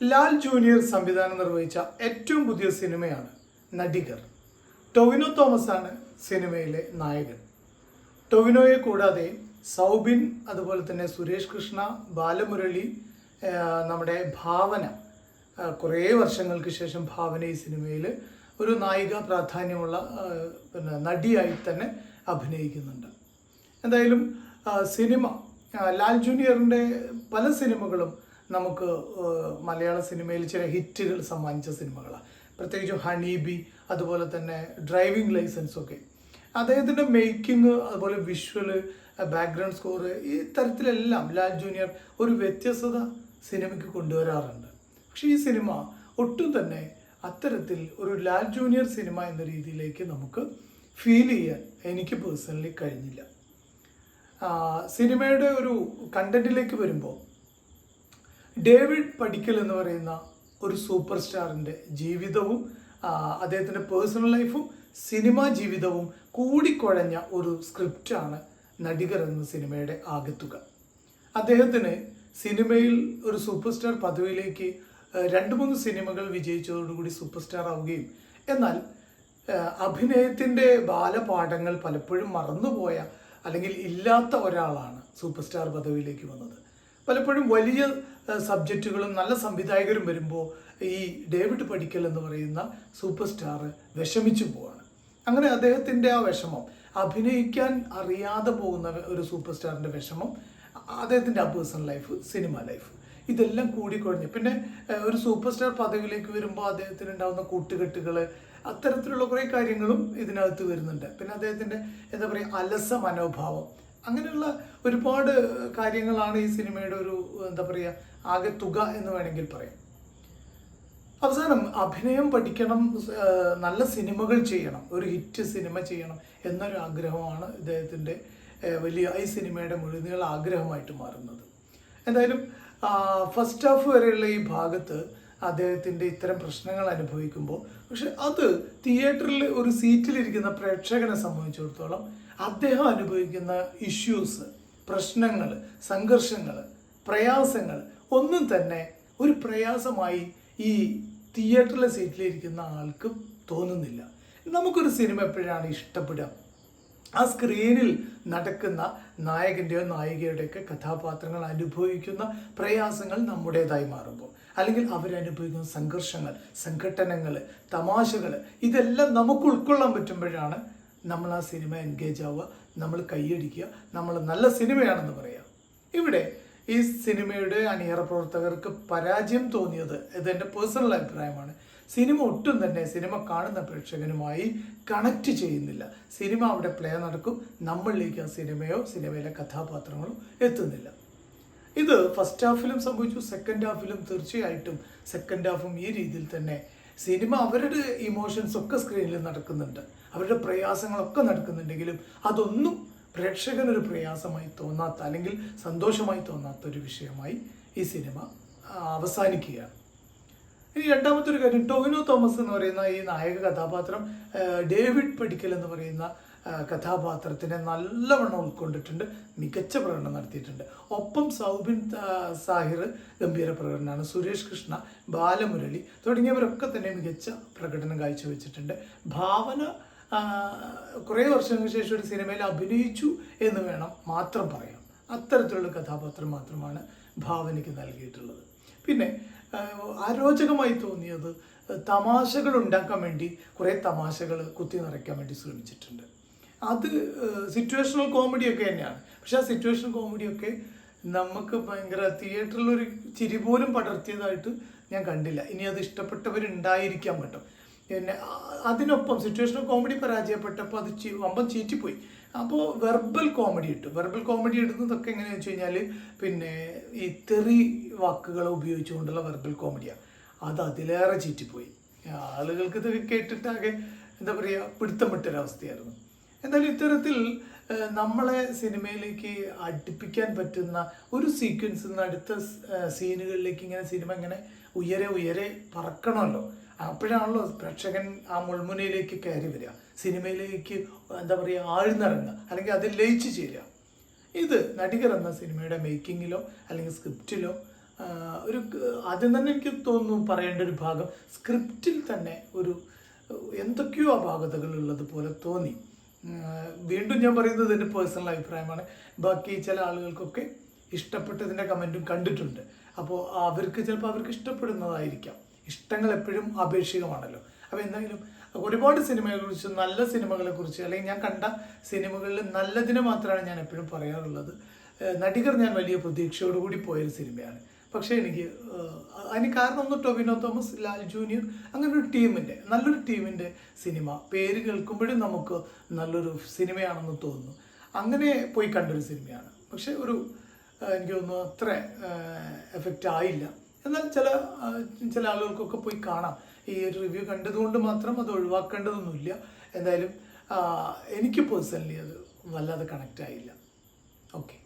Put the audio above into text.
Lal junior സംവിധാനം നിർവഹിച്ച ഏറ്റവും പുതിയ സിനിമയാണ് നടികർ. ടൊവിനോ തോമസ് ആണ് സിനിമയിലെ നായകൻ. ടൊവിനോയെ കൂടാതെ സൗബിൻ അതുപോലെ തന്നെ സുരേഷ് കൃഷ്ണ ബാലമുരളി നമ്മുടെ ഭാവന കുറേ വർഷങ്ങൾക്ക് ശേഷം ഭാവന ഈ സിനിമയിൽ ഒരു നായിക പ്രാധാന്യമുള്ള പിന്നെ നടിയായി തന്നെ അഭിനയിക്കുന്നുണ്ട്. എന്തായാലും സിനിമ ലാൽ ജൂനിയറിന്റെ പല സിനിമകളും നമുക്ക് മലയാള സിനിമയിൽ ചില ഹിറ്റുകൾ സമ്മാനിച്ച സിനിമകളാണ് പ്രത്യേകിച്ചും ഹണീബി അതുപോലെ തന്നെ ഡ്രൈവിംഗ് ലൈസൻസ് ഒക്കെ. അദ്ദേഹത്തിന്റെ മേക്കിംഗ് അതുപോലെ വിഷ്വൽ ബാക്ക്ഗ്രൗണ്ട് സ്കോറ് ഈ തരത്തിലെല്ലാം ലാൽ ജൂനിയർ ഒരു വ്യത്യസ്തത സിനിമയ്ക്ക് കൊണ്ടുവരാറുണ്ട്. പക്ഷേ ഈ സിനിമ ഒട്ടും തന്നെ അത്തരത്തിൽ ഒരു ലാൽ ജൂനിയർ സിനിമ എന്ന രീതിയിലേക്ക് നമുക്ക് ഫീൽ ചെയ്യാൻ എനിക്ക് പേഴ്സണലി കഴിഞ്ഞില്ല. സിനിമയുടെ ഒരു കണ്ടന്റിലേക്ക് വരുമ്പോൾ ഡേവിഡ് പടിക്കൽ എന്ന് പറയുന്ന ഒരു സൂപ്പർ സ്റ്റാറിന്റെ ജീവിതവും അദ്ദേഹത്തിന്റെ പേഴ്സണൽ ലൈഫും സിനിമാ ജീവിതവും കൂടിക്കുഴഞ്ഞ ഒരു സ്ക്രിപ്റ്റാണ് നടികർ എന്ന സിനിമയുടെ ആകത്തുക. അദ്ദേഹത്തിന് സിനിമയിൽ ഒരു സൂപ്പർ സ്റ്റാർ പദവിയിലേക്ക് രണ്ട് മൂന്ന് സിനിമകൾ വിജയിച്ചതോടുകൂടി സൂപ്പർ സ്റ്റാർ ആവുകയും എന്നാൽ അഭിനയത്തിന്റെ ബാലപാഠങ്ങൾ പലപ്പോഴും മറന്നുപോയ അല്ലെങ്കിൽ ഇല്ലാത്ത ഒരാളാണ് സൂപ്പർ സ്റ്റാർ പദവിയിലേക്ക് വന്നത്. പലപ്പോഴും വലിയ സബ്ജക്റ്റുകളും നല്ല സംവിധായകരും വരുമ്പോൾ ഈ ഡേവിഡ് പഠിക്കൽ എന്ന് പറയുന്ന സൂപ്പർ സ്റ്റാർ വിഷമിച്ചു പോവാണ്. അങ്ങനെ അദ്ദേഹത്തിന്റെ ആ വിഷമം അഭിനയിക്കാൻ അറിയാതെ പോകുന്ന ഒരു സൂപ്പർ സ്റ്റാറിന്റെ വിഷമം അദ്ദേഹത്തിന്റെ ആ പേഴ്സണൽ ലൈഫ് സിനിമ ലൈഫ് ഇതെല്ലാം കൂടിക്കുഴഞ്ഞ് പിന്നെ ഒരു സൂപ്പർ സ്റ്റാർ പദവിയിലേക്ക് വരുമ്പോൾ അദ്ദേഹത്തിന് ഉണ്ടാകുന്ന കൂട്ടുകെട്ടുകൾ അത്തരത്തിലുള്ള കുറേ കാര്യങ്ങളും ഇതിനകത്ത് വരുന്നുണ്ട്. പിന്നെ അദ്ദേഹത്തിന്റെ എന്താ പറയുക അലസ മനോഭാവം അങ്ങനെയുള്ള ഒരുപാട് കാര്യങ്ങളാണ് ഈ സിനിമയുടെ ഒരു എന്താ പറയുക ആകെ തുക എന്ന് വേണമെങ്കിൽ പറയാം. അവസാനം അഭിനയം പഠിക്കണം നല്ല സിനിമകൾ ചെയ്യണം ഒരു ഹിറ്റ് സിനിമ ചെയ്യണം എന്നൊരു ആഗ്രഹമാണ് ഇദ്ദേഹത്തിന്റെ വലിയ ഈ സിനിമയുടെ മുഴുവൻ ആഗ്രഹമായിട്ട് മാറുന്നത്. എന്തായാലും ഫസ്റ്റ് ഹാഫ് വരെയുള്ള ഈ ഭാഗത്ത് അദ്ദേഹത്തിന്റെ ഇത്തരം പ്രശ്നങ്ങൾ അനുഭവിക്കുമ്പോൾ പക്ഷെ അത് തിയേറ്ററിൽ ഒരു സീറ്റിലിരിക്കുന്ന പ്രേക്ഷകനെ സംബന്ധിച്ചിടത്തോളം അദ്ദേഹം അനുഭവിക്കുന്ന ഇഷ്യൂസ് പ്രശ്നങ്ങൾ സംഘർഷങ്ങൾ പ്രയാസങ്ങൾ ഒന്നും തന്നെ ഒരു പ്രയാസമായി ഈ തിയേറ്ററിലെ സീറ്റിലിരിക്കുന്ന ആൾക്ക് തോന്നുന്നില്ല. നമുക്കൊരു സിനിമ എപ്പോഴാണ് ഇഷ്ടപ്പെടുക? ആ സ്ക്രീനിൽ നടക്കുന്ന നായകന്റെയോ നായികയുടെയൊക്കെ കഥാപാത്രങ്ങൾ അനുഭവിക്കുന്ന പ്രയാസങ്ങൾ നമ്മുടേതായി മാറുമ്പോൾ അല്ലെങ്കിൽ അവരനുഭവിക്കുന്ന സംഘർഷങ്ങൾ സംഘട്ടനങ്ങൾ തമാശകൾ ഇതെല്ലാം നമുക്ക് ഉൾക്കൊള്ളാൻ പറ്റുമ്പോഴാണ് നമ്മൾ ആ സിനിമ എൻഗേജ് ആവുക നമ്മൾ കൈയടിക്കുക നമ്മൾ നല്ല സിനിമയാണെന്ന് പറയാം. ഇവിടെ ഈ സിനിമയുടെ അണിയറ പ്രവർത്തകർക്ക് പരാജയം തോന്നിയത് ഇത് എന്റെ പേഴ്സണൽ അഭിപ്രായമാണ്. സിനിമ ഒട്ടും തന്നെ സിനിമ കാണുന്ന പ്രേക്ഷകനുമായി കണക്ട് ചെയ്യുന്നില്ല. സിനിമ അവിടെ പ്ലേ നടക്കും നമ്മളിലേക്ക് ആ സിനിമയോ സിനിമയിലെ കഥാപാത്രങ്ങളോ എത്തുന്നില്ല. ഇത് ഫസ്റ്റ് ഹാഫിലും സംഭവിച്ചു സെക്കൻഡ് ഹാഫിലും തീർച്ചയായിട്ടും സെക്കൻഡ് ഹാഫും ഈ രീതിയിൽ തന്നെ സിനിമ അവരുടെ ഇമോഷൻസ് ഒക്കെ സ്ക്രീനിൽ നടക്കുന്നുണ്ട്. അവരുടെ പ്രയാസങ്ങളൊക്കെ നടക്കുന്നുണ്ടെങ്കിലും അതൊന്നും പ്രേക്ഷകനൊരു പ്രയാസമായി തോന്നാത്ത അല്ലെങ്കിൽ സന്തോഷമായി തോന്നാത്ത ഒരു വിഷയമായി ഈ സിനിമ അവസാനിക്കുകയാണ്. ഇനി രണ്ടാമത്തെ ഒരു കാര്യം ടൊവിനോ തോമസ് എന്ന് പറയുന്ന ഈ നായക കഥാപാത്രം ഡേവിഡ് പടിക്കൽ എന്ന് പറയുന്ന കഥാപാത്രത്തിനെ നല്ലവണ്ണം ഉൾക്കൊണ്ടിട്ടുണ്ട് മികച്ച പ്രകടനം നടത്തിയിട്ടുണ്ട്. ഒപ്പം സൗബിൻ സാഹിർ ഗംഭീര പ്രകടനമാണ് സുരേഷ് കൃഷ്ണ ബാലമുരളി തുടങ്ങിയവരൊക്കെ തന്നെ മികച്ച പ്രകടനം കാഴ്ചവെച്ചിട്ടുണ്ട്. ഭാവന കുറേ വർഷങ്ങൾക്ക് ശേഷം ഒരു സിനിമയിൽ അഭിനയിച്ചു എന്ന് വേണം മാത്രം പറയാം അത്തരത്തിലുള്ള കഥാപാത്രം മാത്രമാണ് ഭാവനയ്ക്ക് നൽകിയിട്ടുള്ളത്. പിന്നെ അരോചകമായി തോന്നിയത് തമാശകൾ ഉണ്ടാക്കാൻ വേണ്ടി കുറേ തമാശകൾ കുത്തി നിറയ്ക്കാൻ വേണ്ടി ശ്രമിച്ചിട്ടുണ്ട്. അത് സിറ്റുവേഷണൽ കോമഡിയൊക്കെ തന്നെയാണ്. പക്ഷെ ആ സിറ്റുവേഷണൽ കോമഡിയൊക്കെ നമുക്ക് ഭയങ്കര തിയേറ്ററിൽ ഒരു ചിരി പോലും പടർത്തിയതായിട്ട് ഞാൻ കണ്ടില്ല. ഇനി അത് ഇഷ്ടപ്പെട്ടവരുണ്ടായിരിക്കാൻ പറ്റും പിന്നെ അതിനൊപ്പം സിറ്റുവേഷണൽ കോമഡി പരാജയപ്പെട്ടപ്പോൾ അത് ചി- വമ്പം ചീറ്റിപ്പോയി. അപ്പോൾ വെർബൽ കോമഡി ഇട്ടു. വെർബൽ കോമഡി ഇടുന്നതൊക്കെ എങ്ങനെയാണെന്ന് വെച്ച് കഴിഞ്ഞാൽ പിന്നെ ഈ തെറി വാക്കുകൾ ഉപയോഗിച്ചുകൊണ്ടുള്ള വെർബൽ കോമഡിയാണ് അത് അതിലേറെ ചീറ്റിപ്പോയി. ആളുകൾക്ക് ഇത് കേട്ടിട്ടാകെ എന്താ പറയുക പിടുത്തം വിട്ടൊരവസ്ഥയായിരുന്നു. എന്തായാലും ഇത്തരത്തിൽ നമ്മളെ സിനിമയിലേക്ക് അടുപ്പിക്കാൻ പറ്റുന്ന ഒരു സീക്വൻസ് നിന്ന് അടുത്ത സീനുകളിലേക്ക് ഇങ്ങനെ സിനിമ ഇങ്ങനെ ഉയരെ ഉയരെ പറക്കണമല്ലോ. അപ്പോഴാണല്ലോ പ്രേക്ഷകൻ ആ മുൾമുനയിലേക്ക് കയറി വരിക. സിനിമയിലേക്ക് എന്താ പറയുക ആഴ്ന്നിറങ്ങുക. അല്ലെങ്കിൽ അതിൽ ലയിച്ചു ചേരുക. ഇത് നടികർ എന്ന സിനിമയുടെ മേക്കിങ്ങിലോ അല്ലെങ്കിൽ സ്ക്രിപ്റ്റിലോ ഒരു ആദ്യം തന്നെ എനിക്ക് തോന്നുന്നു പറയേണ്ട ഒരു ഭാഗം സ്ക്രിപ്റ്റിൽ തന്നെ ഒരു എന്തൊക്കെയോ അപാകതകൾ ഉള്ളത് പോലെ തോന്നി. വീണ്ടും ഞാൻ പറയുന്നത് എന്റെ പേഴ്സണൽ അഭിപ്രായമാണ്. ബാക്കി ചില ആളുകൾക്കൊക്കെ ഇഷ്ടപ്പെട്ടതിന്റെ കമന്റും കണ്ടിട്ടുണ്ട്. അപ്പോൾ അവർക്ക് ചിലപ്പോൾ അവർക്ക് ഇഷ്ടപ്പെടുന്നതായിരിക്കാം. ഇഷ്ടങ്ങൾ എപ്പോഴും ആപേക്ഷികമാണല്ലോ അപ്പോൾ എന്തായാലും ഒരുപാട് സിനിമകളെ കുറിച്ച് നല്ല സിനിമകളെ കുറിച്ച് അല്ലെങ്കിൽ ഞാൻ കണ്ട സിനിമകളിൽ നല്ലതിനെ മാത്രമാണ് ഞാൻ എപ്പോഴും പറയാറുള്ളത്. നടികർ ഞാൻ വലിയ പ്രതീക്ഷയോടുകൂടി പോയൊരു സിനിമയാണ്. പക്ഷേ എനിക്ക് അതിന് കാരണം ഒന്ന് ടൊവിനോ തോമസ് ലാൽ ജൂനിയർ അങ്ങനെ ഒരു ടീമിന്റെ നല്ലൊരു ടീമിന്റെ സിനിമ. പേര് കേൾക്കുമ്പോഴും നമുക്ക് നല്ലൊരു സിനിമയാണെന്ന് തോന്നുന്നു. അങ്ങനെ പോയി കണ്ടൊരു സിനിമയാണ്. പക്ഷേ ഒരു എനിക്ക് തോന്നുന്നു അത്ര എഫക്റ്റ് ആയില്ല. എന്നാൽ ചില ചില ആളുകൾക്കൊക്കെ പോയി കാണാം. ഈ ഒരു റിവ്യൂ കണ്ടതുകൊണ്ട് മാത്രം അത് ഒഴിവാക്കേണ്ടതൊന്നുമില്ല. എന്തായാലും എനിക്ക് പേഴ്സണലി അത് വല്ലാതെ കണക്റ്റ് ആയില്ല. ഓക്കെ